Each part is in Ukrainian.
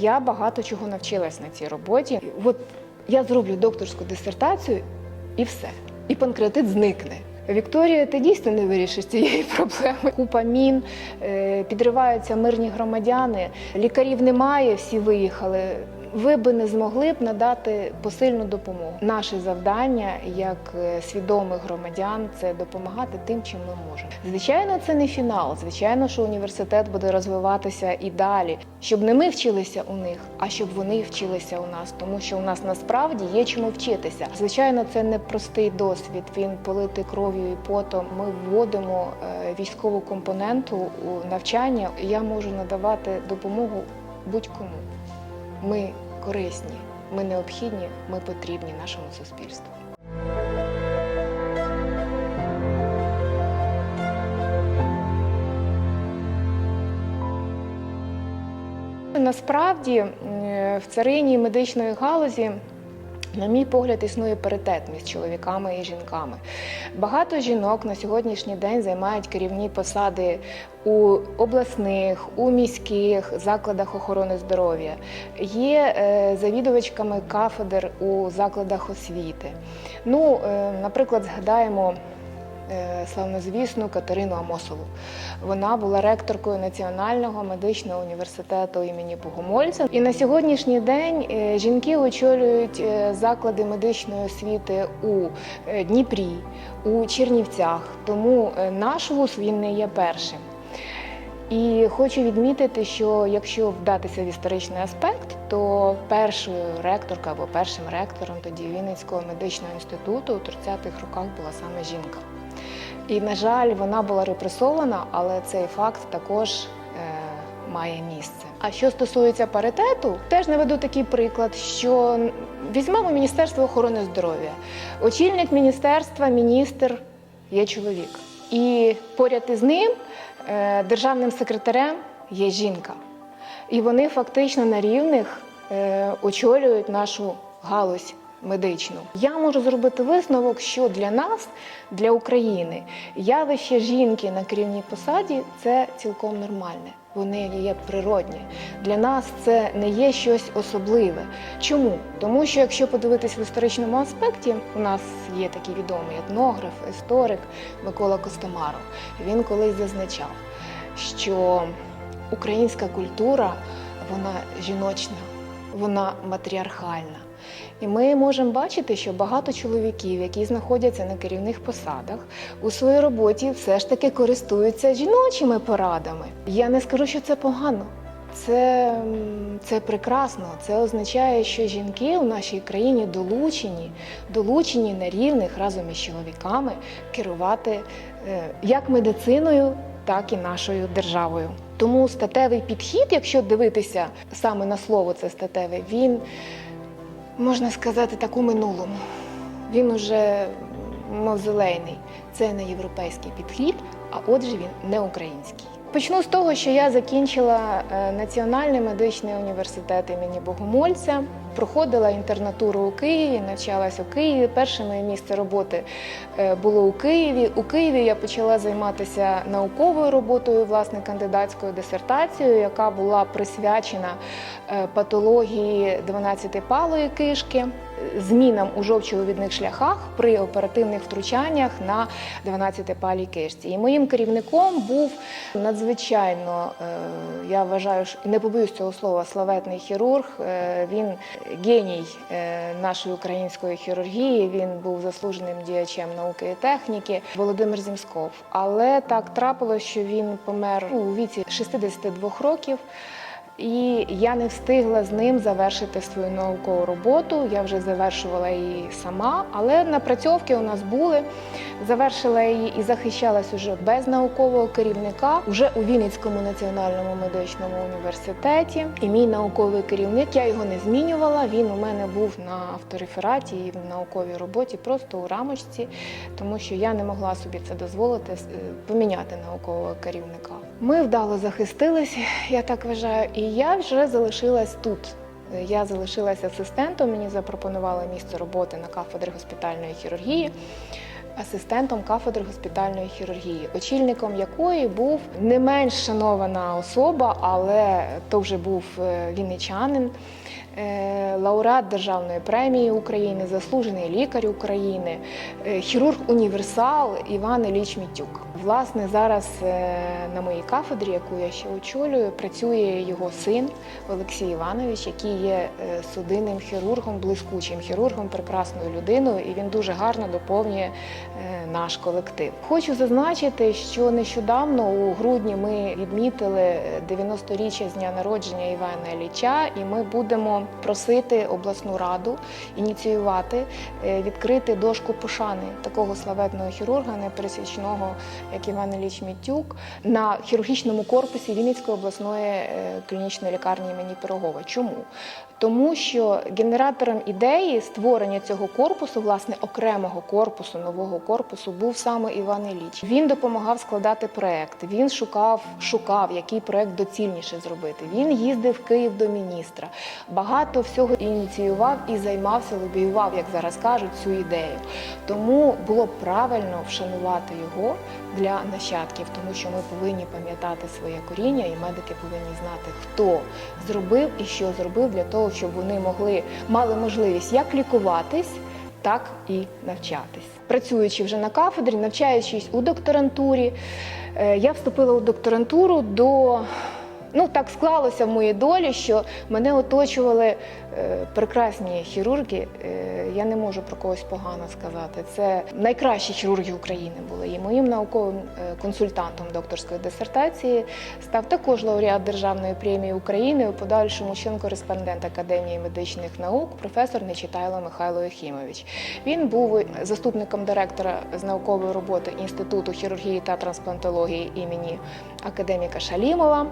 Я багато чого навчилась на цій роботі. От я зроблю докторську дисертацію і все. І панкреатит зникне. Вікторія, ти дійсно не вирішиш цієї проблеми. Купа мін, е, підриваються мирні громадяни, лікарів немає, всі виїхали. Ви би не змогли б надати посильну допомогу. Наше завдання як е, свідомих громадян це допомагати тим, чим ми можемо. Звичайно, це не фінал. Звичайно, що університет буде розвиватися і далі, щоб не ми вчилися у них, а щоб вони вчилися у нас, тому що у нас насправді є чому вчитися. Звичайно, це не простий досвід. Він политий кров'ю і потом. Ми вводимо е, військову компоненту у навчання. Я можу надавати допомогу будь-кому. Ми корисні, ми необхідні, ми потрібні нашому суспільству. Насправді е, в царині медичної галузі. На мій погляд, існує паритет між чоловіками і жінками. Багато жінок на сьогоднішній день займають керівні посади у обласних, у міських закладах охорони здоров'я, є е, завідувачками кафедр у закладах освіти. Ну, е, наприклад, згадаємо. Е, Славнозвісну Катерину Амосову. Вона була ректоркою Національного медичного університету імені Богомольця. І на сьогоднішній день е, жінки очолюють е, заклади медичної освіти у Дніпрі, у Чернівцях. Тому наш вуз він не є першим. І хочу відмітити, що якщо вдатися в історичний аспект, то першою ректоркою або першим ректором тоді Вінницького медичного інституту у 30-х роках була саме жінка. І, на жаль, вона була репресована, але цей факт також е, має місце. А що стосується паритету, теж наведу такий приклад, що візьмемо Міністерство охорони здоров'я. Очільник міністерства, міністр є чоловік. І поряд із ним е, державним секретарем є жінка. І вони фактично на рівних е, очолюють нашу галузь медичну. Я можу зробити висновок, що для нас, для України, явище жінки на керівній посаді це цілком нормальне. Вони є природні. Для нас це не є щось особливе. Чому? Тому що якщо подивитись в історичному аспекті, у нас є такий відомий етнограф, історик Микола Костомаров. Він колись зазначав, що українська культура вона жіночна, вона матріархальна. І ми можемо бачити, що багато чоловіків, які знаходяться на керівних посадах, у своїй роботі все ж таки користуються жіночими порадами. Я не скажу, що це погано. Це, це прекрасно. Це означає, що жінки у нашій країні долучені, долучені на рівних разом із чоловіками керувати е, як медициною, так і нашою державою. Тому статевий підхід, якщо дивитися саме на слово це статеве, він можна сказати так у минулому. Він уже мавзолейний. Це не європейський підхід, а отже він не український. Почну з того, що я закінчила е, Національний медичний університет імені Богомольця, проходила інтернатуру у Києві, навчалася у Києві. Перше моє місце роботи е, було у Києві. У Києві я почала займатися науковою роботою, власне, кандидатською дисертацією, яка була присвячена е, патології 12-палої кишки, змінам у жовчовидних шляхах при оперативних втручаннях на 12-палій кишці. І моїм керівником був надзвичайно, е, я вважаю, не побоюсь цього слова, славетний хірург. Е, Він геній е, нашої української хірургії. Він був заслуженим діячем науки і техніки Володимир Зімсков. Але так трапилось, що він помер у віці 62 років. І я не встигла з ним завершити свою наукову роботу. Я вже завершувала її сама, але напрацьовки у нас були. Завершила її і захищалась уже без наукового керівника, вже у Вінницькому національному медичному університеті. І мій науковий керівник, я його не змінювала. Він у мене був на авторефераті і в науковій роботі, просто у рамочці, тому що я не могла собі це дозволити е, поміняти наукового керівника. Ми вдало захистились, я так вважаю, і я вже залишилась тут. Я залишилася асистентом, мені запропонували місце роботи на кафедрі госпітальної хірургії. асистентом кафедри госпітальної хірургії, очільником якої був не менш шанована особа, але то вже був е, вінничанин, е, лауреат Державної премії України, заслужений лікар України, е, хірург універсал Іван Іліч Мітюк. Власне, зараз е, на моїй кафедрі, яку я ще очолюю, працює його син Олексій Іванович, який є е, судинним хірургом, блискучим хірургом, прекрасною людиною, і він дуже гарно доповнює е, наш колектив. Хочу зазначити, що нещодавно у грудні ми відмітили е, 90-річчя з дня народження Івана Ілліча, і ми будемо просити обласну раду ініціювати відкрити дошку пошани такого славетного хірурга, непересічного, як Іван Ілліч Мітюк, на хірургічному корпусі Вінницької обласної е, клінічної лікарні імені Пирогова. Чому? Тому що генератором ідеї створення цього корпусу, власне, окремого корпусу, нового корпусу, був саме Іван Ілліч. Він допомагав складати проект. Він шукав, шукав, який проект доцільніше зробити. Він їздив в Київ до міністра. Багато всього ініціював і займався, лобіював, як зараз кажуть, цю ідею. Тому було правильно вшанувати його для нащадків, тому що ми повинні пам'ятати своє коріння, і медики повинні знати, хто зробив і що зробив для того, щоб вони могли мали можливість як лікуватись. Так і навчатись. Працюючи вже на кафедрі, навчаючись у докторантурі, е, я вступила у докторантуру до ну так склалося в моїй долі, що мене оточували е, прекрасні хірурги. Е, я не можу про когось погано сказати. Це найкращі хірурги України були. І моїм науковим е, консультантом докторської дисертації став також лауреат Державної премії України, у подальшому член-кореспондент Академії медичних наук, професор Нечитайло Михайло Єхімович. Він був заступником директора з наукової роботи Інституту хірургії та трансплантології імені академіка Шалімова.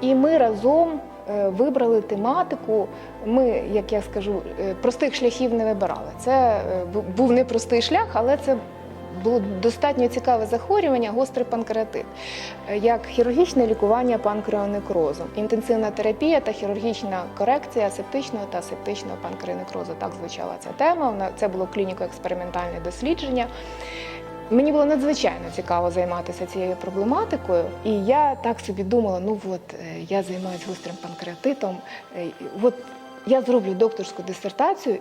І ми разом е, вибрали тематику. Ми, як я скажу, е, простих шляхів не вибирали. Це е, бу- був непростий шлях, але це було достатньо цікаве захворювання, гострий панкреатит, як хірургічне лікування панкреонекрозу, інтенсивна терапія та хірургічна корекція септичного та септичного панкреонекрозу. Так звучала ця тема. Це було клініко-експериментальне дослідження. Мені було надзвичайно цікаво займатися цією проблематикою, і я так собі думала: ну от е, я займаюся гострим панкреатитом, е, от я зроблю докторську дисертацію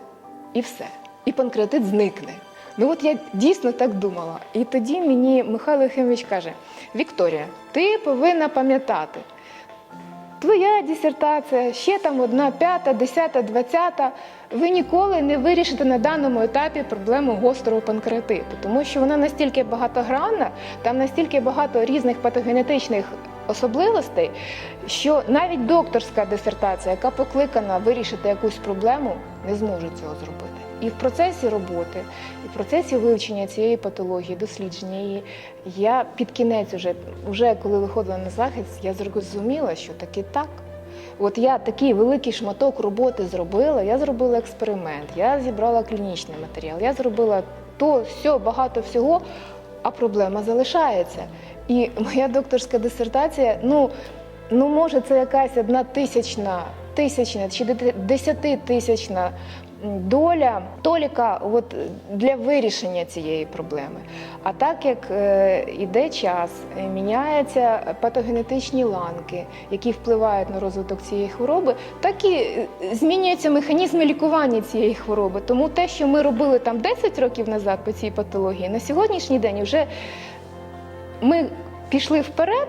і все. І панкреатит зникне. Ну от я дійсно так думала. І тоді мені Михайло Єхимович каже: Вікторія, ти повинна пам'ятати, твоя дисертація, ще там одна, п'ята, десята, двадцята. Ви ніколи не вирішите на даному етапі проблему гострого панкреатиту, тому що вона настільки багатогранна, там настільки багато різних патогенетичних особливостей, що навіть докторська дисертація, яка покликана вирішити якусь проблему, не зможе цього зробити. І в процесі роботи, і в процесі вивчення цієї патології, дослідження її, я під кінець, уже, вже коли виходила на захист, я зрозуміла, що таки так. От я такий великий шматок роботи зробила, я зробила експеримент, я зібрала клінічний матеріал, я зробила то, все, багато всього, а проблема залишається. І моя докторська дисертація, ну, ну може, це якась одна тисячна, тисячна чи десятитисячна доля толіка от, для вирішення цієї проблеми. А так як е, іде час, е, міняються патогенетичні ланки, які впливають на розвиток цієї хвороби, так і е, змінюються механізми лікування цієї хвороби. Тому те, що ми робили там 10 років назад по цій патології, на сьогоднішній день вже ми пішли вперед.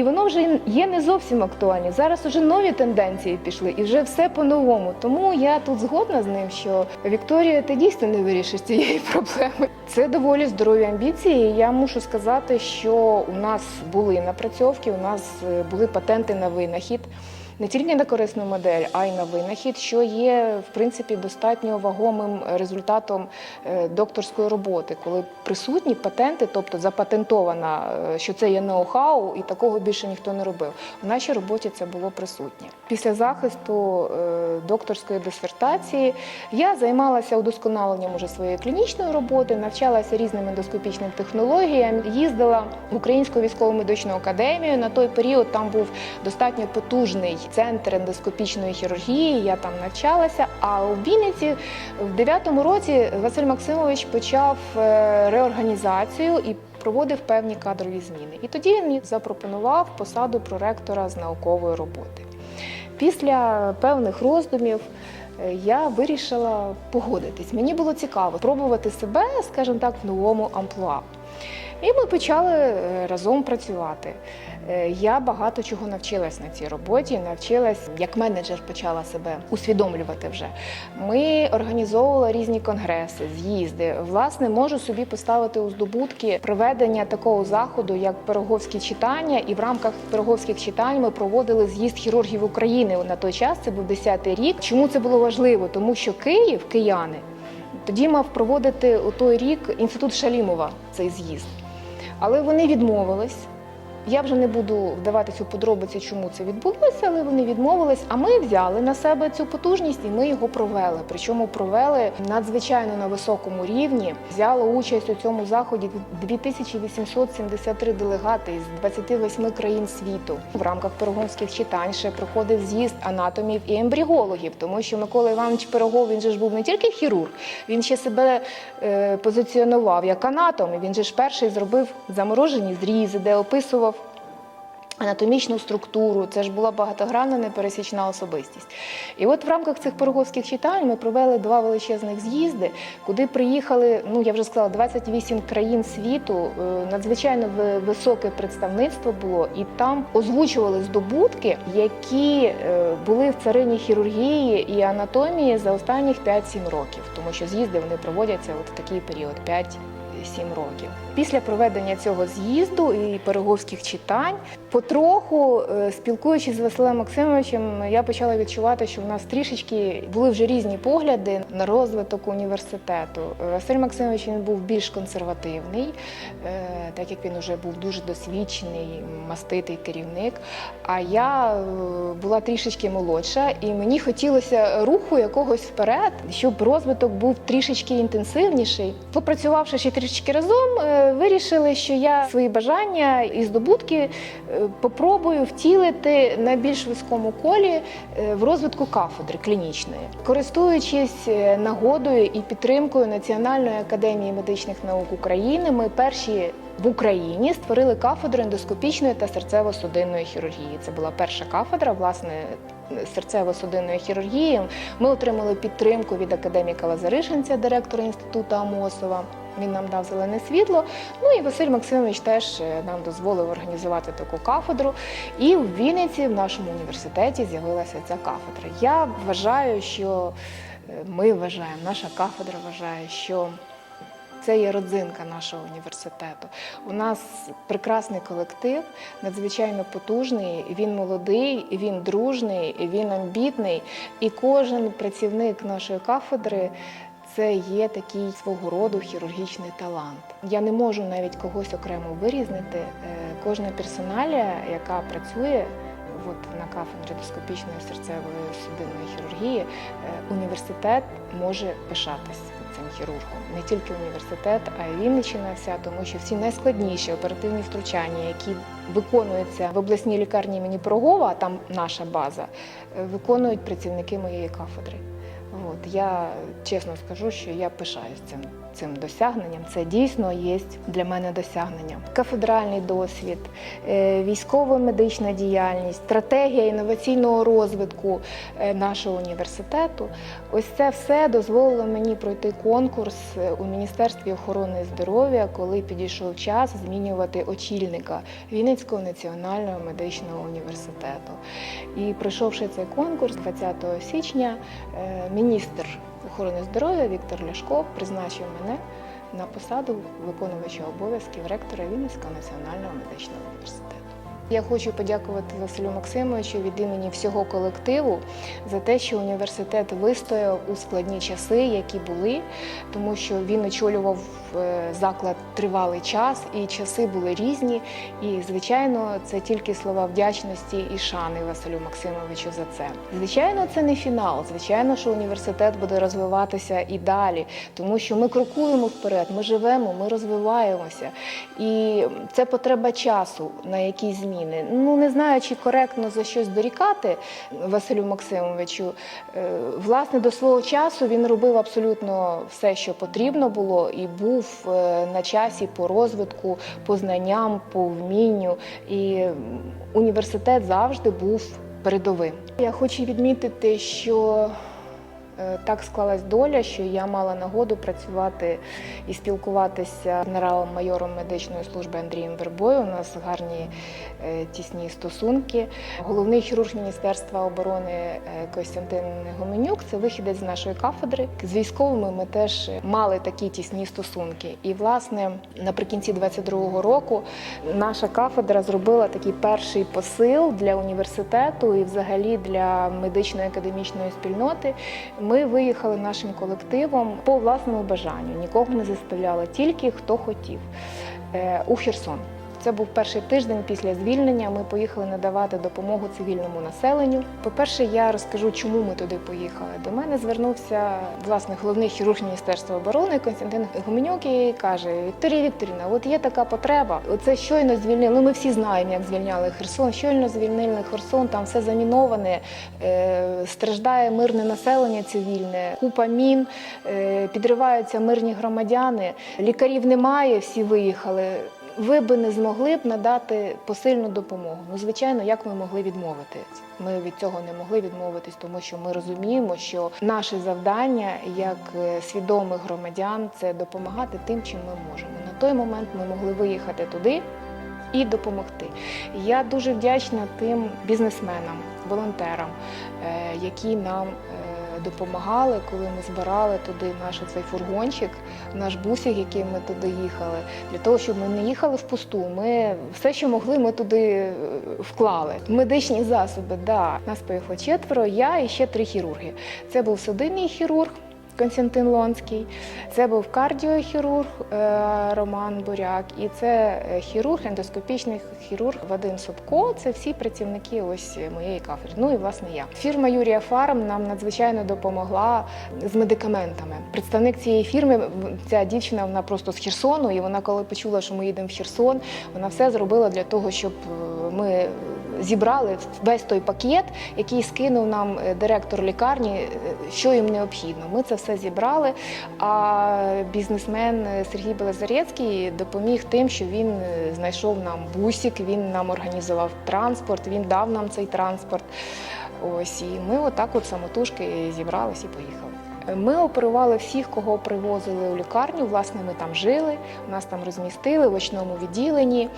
І воно вже є не зовсім актуальне. Зараз уже нові тенденції пішли, і вже все по-новому. Тому я тут згодна з ним, що Вікторія, ти дійсно не вирішиш цієї проблеми. Це доволі здорові амбіції. Я мушу сказати, що у нас були напрацьовки, у нас е, були патенти на винахід. Не тільки на корисну модель, а й на винахід, що є в принципі достатньо вагомим результатом е, докторської роботи, коли присутні патенти, тобто запатентована, е, що це є ноу-хау, і такого більше ніхто не робив. В нашій роботі це було присутнє. Після захисту е, докторської дисертації я займалася удосконаленням уже своєї клінічної роботи, навчалася різним ендоскопічним технологіям, їздила в Українську військово медичну академію. На той період там був достатньо потужний центр ендоскопічної хірургії. Я там навчалася. А у Вінниці в 9-му році Василь Максимович почав е, реорганізацію і проводив певні кадрові зміни. І тоді він запропонував посаду проректора з наукової роботи. Після певних роздумів е, я вирішила погодитись. Мені було цікаво пробувати себе, скажімо так, в новому амплуа. І ми почали е, разом працювати. Е, Я багато чого навчилась на цій роботі. Навчилась як менеджер, почала себе усвідомлювати вже. Ми організовували різні конгреси, з'їзди. Власне, можу собі поставити у здобутки проведення такого заходу, як пироговські читання. І в рамках пироговських читань ми проводили з'їзд хірургів України. На той час це був 10-й рік. Чому це було важливо? Тому що Київ, кияни, тоді мав проводити у той рік інститут Шалімова цей з'їзд. Але вони відмовились. Я вже не буду вдаватися у подробиці, чому це відбулося, але вони відмовились. А ми взяли на себе цю потужність і ми його провели. Причому провели надзвичайно на високому рівні. Взяло участь у цьому заході 2873 делегати із 28 країн світу. В рамках пирогомських читань ще проходив з'їзд анатомів і ембрігологів, тому що Микола Іванович Пирогов він же ж був не тільки хірург, він ще себе е, позиціонував як анатом. Він же ж перший зробив заморожені зрізи, де описував анатомічну структуру. Це ж була багатогранна непересічна особистість. І от в рамках цих пироговських читань ми провели два величезних з'їзди, куди приїхали, ну я вже сказала, 28 країн світу. Е, Надзвичайно високе представництво було, і там озвучували здобутки, які е, були в царині хірургії і анатомії за останніх 5-7 років, тому що з'їзди вони проводяться от в такий період 5 7 років. Після проведення цього з'їзду і переговських читань, потроху е, спілкуючись з Василем Максимовичем, я почала відчувати, що в нас трішечки були вже різні погляди на розвиток університету. Василь Максимович він був більш консервативний, е, так як він вже був дуже досвідчений, маститий керівник. А я е, була трішечки молодша, і мені хотілося руху якогось вперед, щоб розвиток був трішечки інтенсивніший. Попрацювавши ще трішечки разом, вирішили, що я свої бажання і здобутки попробую втілити на більш вузькому колі е, в розвитку кафедри клінічної, користуючись е, нагодою і підтримкою Національної академії медичних наук України, ми перші в Україні створили кафедру ендоскопічної та серцево-судинної хірургії. Це була перша кафедра, власне. Серцево-судинної хірургії ми отримали підтримку від академіка Лазаришинця, директора інституту Амосова. Він нам дав зелене світло. Ну і Василь Максимович теж е, нам дозволив організувати таку кафедру. І в Вінниці, в нашому університеті, з'явилася ця кафедра. Я вважаю, що е, ми вважаємо, наша кафедра вважає, що це є родзинка нашого університету. У нас прекрасний колектив, надзвичайно потужний. Він молодий, він дружний, він амбітний. І кожен працівник нашої кафедри. Це є такий свого роду хірургічний талант. Я не можу навіть когось окремо вирізнити. Е, Кожна персоналія, яка працює от на кафедрі доскопічної серцевої судинної хірургії, е, університет може пишатись цим хірургом. Не тільки університет, а й Вінниччина вся, тому що всі найскладніші оперативні втручання, які виконуються в обласній лікарні імені Пирогова, а там наша база, е, виконують працівники моєї кафедри. От я чесно скажу, що я пишаюсь цим, цим досягненням. Це дійсно є для мене досягненням. Кафедральний досвід, е, військово-медична діяльність, стратегія інноваційного розвитку е, нашого університету. Ось це все дозволило мені пройти конкурс е, у Міністерстві охорони здоров'я, коли підійшов час змінювати очільника Вінницького національного медичного університету. І пройшовши цей конкурс 20 січня, міністр охорони здоров'я Віктор Ляшко призначив мене на посаду виконувача обов'язків ректора Вінницького національного медичного університету. Я хочу подякувати Василю Максимовичу від імені всього колективу за те, що університет вистояв у складні часи, які були, тому що він очолював е, заклад тривалий час, і часи були різні. І, звичайно, це тільки слова вдячності і шани Василю Максимовичу за це. Звичайно, це не фінал. Звичайно, що університет буде розвиватися і далі, тому що ми крокуємо вперед, ми живемо, ми розвиваємося. І це потреба часу на якісь зміни. Зміни. Ну не знаю, чи коректно за щось дорікати Василю Максимовичу. Е, Власне, до свого часу він робив абсолютно все, що потрібно було, і був е, на часі по розвитку, по знанням, по вмінню. І університет завжди був передовим. Я хочу відмітити, що Е, Так склалась доля, що я мала нагоду працювати і спілкуватися з генералом-майором медичної служби Андрієм Вербою. У нас гарні тісні стосунки. Головний хірург Міністерства оборони е, Костянтин Гоменюк це вихідець з нашої кафедри. З військовими ми теж мали такі тісні стосунки. І, власне, наприкінці 22-го року наша кафедра зробила такий перший посил для університету і, взагалі, для медичної академічної спільноти. Ми виїхали нашим колективом по власному бажанню. Нікого не заставляли, тільки хто хотів е, у Херсон. Це був перший тиждень після звільнення. Ми поїхали надавати допомогу цивільному населенню. По-перше, я розкажу, чому ми туди поїхали. До мене звернувся власне головний хірург Міністерства оборони Константин Гуменюк і каже: Вікторія Вікторівна, от є така потреба. Оце щойно звільнили. Ну, ми всі знаємо, як звільняли Херсон. Щойно звільнили Херсон, там все заміноване, е, страждає мирне населення цивільне, купа мін, е, підриваються мирні громадяни. Лікарів немає, всі виїхали. Ви би не змогли б надати посильну допомогу. Ну, звичайно, як ми могли відмовити? Ми від цього не могли відмовитись, тому що ми розуміємо, що наше завдання як е, свідомих громадян це допомагати тим, чим ми можемо. На той момент ми могли виїхати туди і допомогти. Я дуже вдячна тим бізнесменам, волонтерам, е, які нам е, допомагали, коли ми збирали туди наш цей фургончик, наш бусик, яким ми туди їхали, для того, щоб ми не їхали впусту. Ми все, що могли, ми туди е, вклали. Медичні засоби, да. Нас поїхало четверо, я і ще три хірурги. Це був судинний хірург. Константин Лонський, це був кардіохірург е, Роман Буряк, і це е, хірург, ендоскопічний хірург Вадим Собко. Це всі працівники ось моєї кафедри. Ну і власне я. Фірма Юрія Фарм нам надзвичайно допомогла з медикаментами. Представник цієї фірми, ця дівчина, вона просто з Херсону, і вона, коли почула, що ми їдемо в Херсон, вона все зробила для того, щоб е, ми зібрали весь той пакет, який скинув нам е, директор лікарні, е, що їм необхідно. Ми це все зібрали. А бізнесмен е, Сергій Белозарецький допоміг тим, що він знайшов нам бусик, він нам організував транспорт, він дав нам цей транспорт. Ось і ми отак от самотужки зібрались і поїхали. Ми оперували всіх, кого привозили у лікарню. Власне, ми там жили, нас там розмістили в очному відділенні.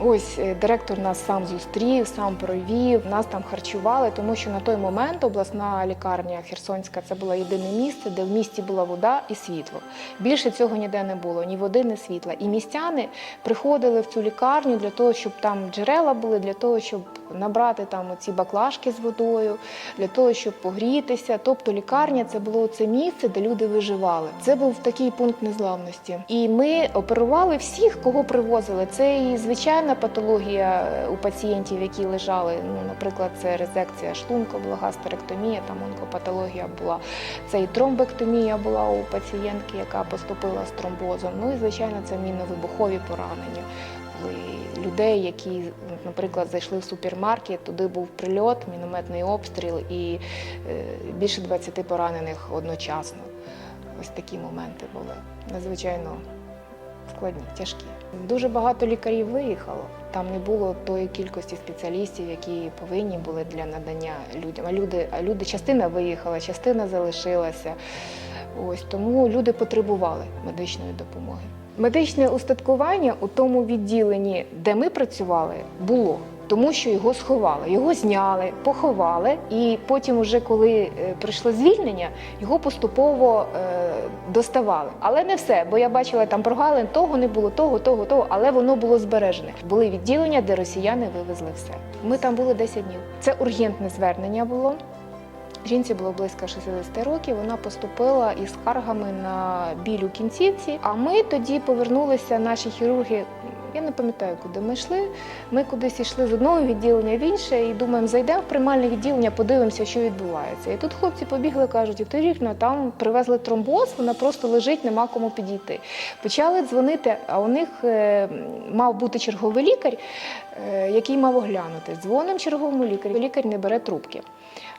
Ось е, директор нас сам зустрів, сам провів, нас там харчували, тому що на той момент обласна лікарня Херсонська це було єдине місце, де в місті була вода і світло. Більше цього ніде не було, ні води, ні світла. І містяни приходили в цю лікарню для того, щоб там джерела були, для того, щоб набрати там ці баклажки з водою, для того, щоб погрітися. Тобто лікарня це було це місце, де люди виживали. Це був такий пункт незламності. І ми оперували всіх, кого привозили. Це і звичайна патологія е, у пацієнтів, які лежали. Ну, наприклад, це резекція шлунка, була гастеректомія, там онкопатологія була. Це і тромбектомія була у пацієнтки, яка поступила з тромбозом. Ну і звичайно, це мінно-вибухові поранення. Людей, які, наприклад, зайшли в супермаркет, туди був прильот, мінометний обстріл і е, більше 20 поранених одночасно. Ось такі моменти були надзвичайно складні, тяжкі. Дуже багато лікарів виїхало. Там не було тої кількості спеціалістів, які повинні були для надання людям. А люди, а люди частина виїхала, частина залишилася. Ось тому люди потребували медичної допомоги. Медичне устаткування у тому відділенні, де ми працювали, було. Тому що його сховали, його зняли, поховали, і потім, уже коли е, прийшло звільнення, його поступово е, доставали. Але не все, бо я бачила там прогалин, того не було, того, того, того, але воно було збережене. Були відділення, де росіяни вивезли все. Ми там були 10 днів. Це ургентне звернення було. Жінці було близько 60 років. Вона поступила із скаргами на біль у кінцівці. А ми тоді повернулися, наші хірурги. Я не пам'ятаю, куди ми йшли. Ми кудись йшли з одного відділення в інше і думаємо, зайдемо в приймальне відділення, подивимося, що відбувається. І тут хлопці побігли, кажуть, Вікторівна, там привезли тромбоз, вона просто лежить, нема кому підійти. Почали дзвонити, а у них е, мав бути черговий лікар, е, який мав оглянути. Дзвонимо черговому лікарю, лікар не бере трубки.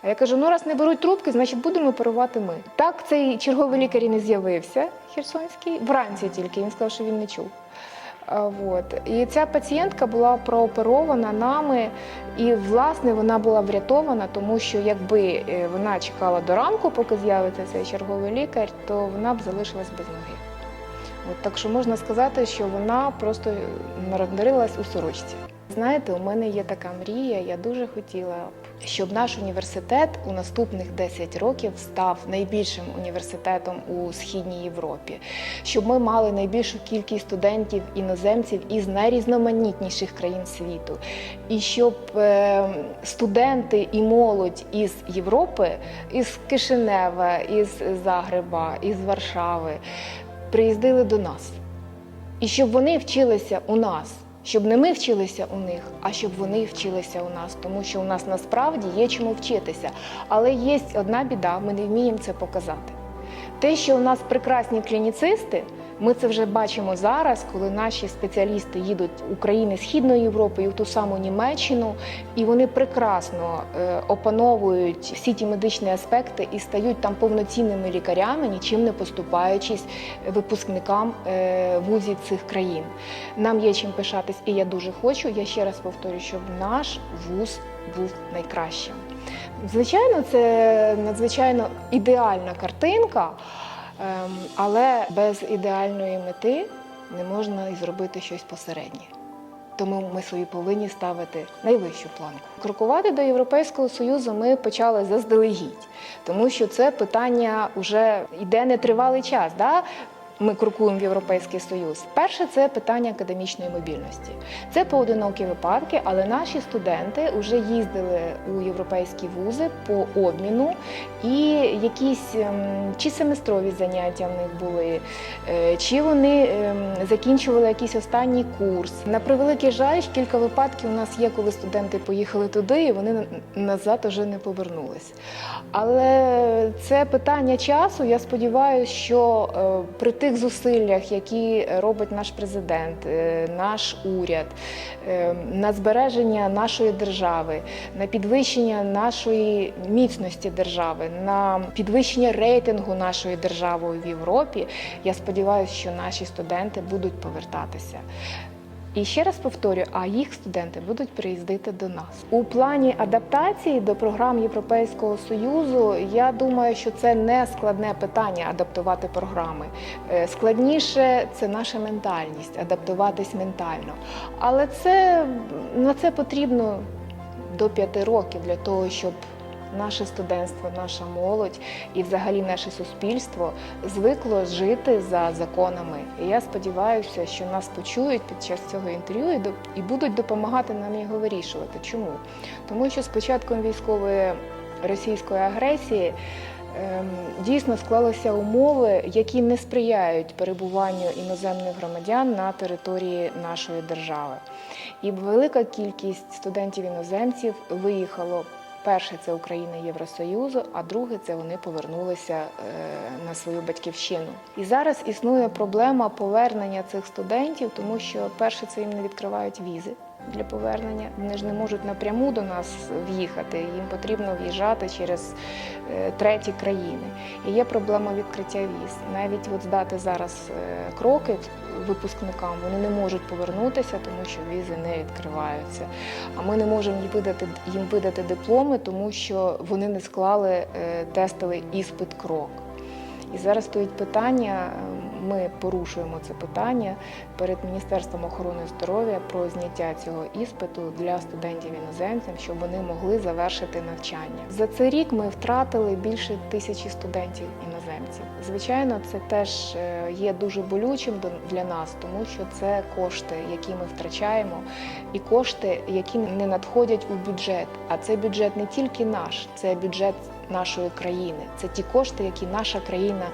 А я кажу: ну раз не беруть трубки, значить будемо оперувати ми. Так цей черговий лікар і не з'явився, Херсонський, вранці тільки він сказав, що він не чув. Вот. І ця пацієнтка була прооперована нами, і власне вона була врятована, тому що якби е, вона чекала до ранку, поки з'явиться цей черговий лікар, то вона б залишилась без ноги. От, так що можна сказати, що вона просто народилась у сорочці. Знаєте, у мене є така мрія. Я дуже хотіла, щоб наш університет у наступних 10 років став найбільшим університетом у східній Європі, щоб ми мали найбільшу кількість студентів іноземців із найрізноманітніших країн світу, і щоб е, студенти і молодь із Європи, із Кишинева, із Загреба, із Варшави приїздили до нас. І щоб вони вчилися у нас, щоб не ми вчилися у них, а щоб вони вчилися у нас, тому що у нас насправді є чому вчитися. Але є одна біда, ми не вміємо це показати. Те, що у нас прекрасні клініцисти, ми це вже бачимо зараз, коли наші спеціалісти їдуть України Східної Європи і в ту саму Німеччину, і вони прекрасно е, опановують всі ті медичні аспекти і стають там повноцінними лікарями, нічим не поступаючись випускникам е, вузів цих країн. Нам є чим пишатись, і я дуже хочу. Я ще раз повторю, щоб наш вуз був найкращим. Звичайно, це надзвичайно ідеальна картинка, але без ідеальної мети не можна і зробити щось посереднє. Тому ми собі повинні ставити найвищу планку. Крокувати до Європейського Союзу ми почали заздалегідь, тому що це питання вже йде нетривалий час. Да? Ми крокуємо в Європейський Союз. Перше це питання академічної мобільності. Це поодинокі випадки, але наші студенти вже їздили у європейські вузи по обміну, і якісь ем, чи семестрові заняття в них були, е, чи вони ем, закінчували якийсь останній курс. На превеликий жаль, кілька випадків у нас є, коли студенти поїхали туди, і вони назад уже не повернулись. Але це питання часу. Я сподіваюся, що е, при тих зусиллях, які робить наш президент, е, наш уряд, е, на збереження нашої держави, на підвищення нашої міцності держави, на підвищення рейтингу нашої держави в Європі, я сподіваюся, що наші студенти будуть повертатися. І ще раз повторю, а їх студенти будуть приїздити до нас у плані адаптації до програм Європейського союзу. Я думаю, що це не складне питання адаптувати програми. Е, Складніше це наша ментальність, адаптуватись ментально. Але це на це потрібно до п'яти років для того, щоб наше студентство, наша молодь і взагалі наше суспільство звикло жити за законами. І я сподіваюся, що нас почують під час цього інтерв'ю і, будуть допомагати нам його вирішувати. Чому? Тому що з початком військової російської агресії. ем, Дійсно склалися умови, які не сприяють перебуванню іноземних громадян на території нашої держави. І велика кількість студентів-іноземців виїхало. Перше це Україна Євросоюзу, а друге це вони повернулися е, на свою батьківщину. І зараз існує проблема повернення цих студентів, тому що перше це їм не відкривають візи для повернення. Вони ж не можуть напряму до нас в'їхати. Їм потрібно в'їжджати через е, треті країни. І є проблема відкриття віз. Навіть от здати зараз е, кроки випускникам вони не можуть повернутися, тому що візи не відкриваються. А ми не можемо їм видати їм видати дипломи, тому що вони не склали е, тестовий іспит крок. І зараз стоїть питання, е, ми порушуємо це питання перед Міністерством охорони здоров'я про зняття цього іспиту для студентів іноземців, щоб вони могли завершити навчання. За цей рік ми втратили більше тисячі студентів іноземців. Звичайно, це теж е, є дуже болючим для нас, тому що це кошти, які ми втрачаємо, і кошти, які не надходять у бюджет. А це бюджет не тільки наш, це бюджет нашої країни. Це ті кошти, які наша країна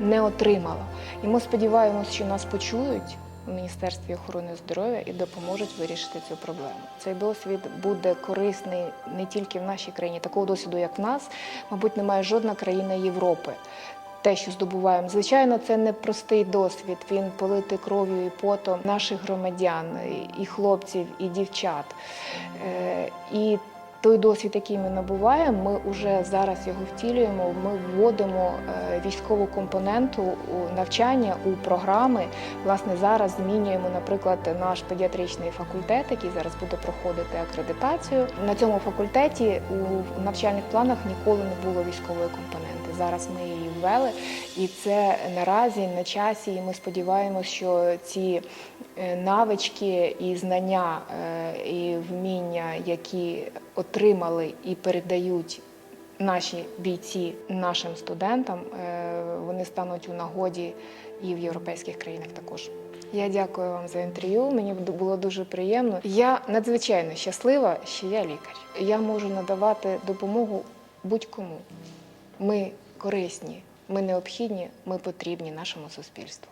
не отримала. І ми сподіваємося, що нас почують у Міністерстві охорони здоров'я і допоможуть вирішити цю проблему. Цей досвід буде корисний не тільки в нашій країні. Такого досвіду, як в нас, мабуть, немає жодна країна Європи. Те, що здобуваємо, звичайно, це не простий досвід. Він политий кров'ю і потом наших громадян, і хлопців, і дівчат. Е, І той досвід, який ми набуваємо, ми вже зараз його втілюємо. Ми вводимо е, військову компоненту у навчання у програми. Власне, зараз змінюємо, наприклад, наш педіатричний факультет, який зараз буде проходити акредитацію. На цьому факультеті у навчальних планах ніколи не було військової компоненти. Зараз ми її ввели, і це наразі на часі. І ми сподіваємося, що ці навички і знання е, і вміння, які отримали і передають наші бійці нашим студентам, е, вони стануть у нагоді і в європейських країнах також. Я дякую вам за інтерв'ю. Мені було дуже приємно. Я надзвичайно щаслива, що я лікар. Я можу надавати допомогу будь-кому. Ми корисні, ми необхідні, ми потрібні нашому суспільству.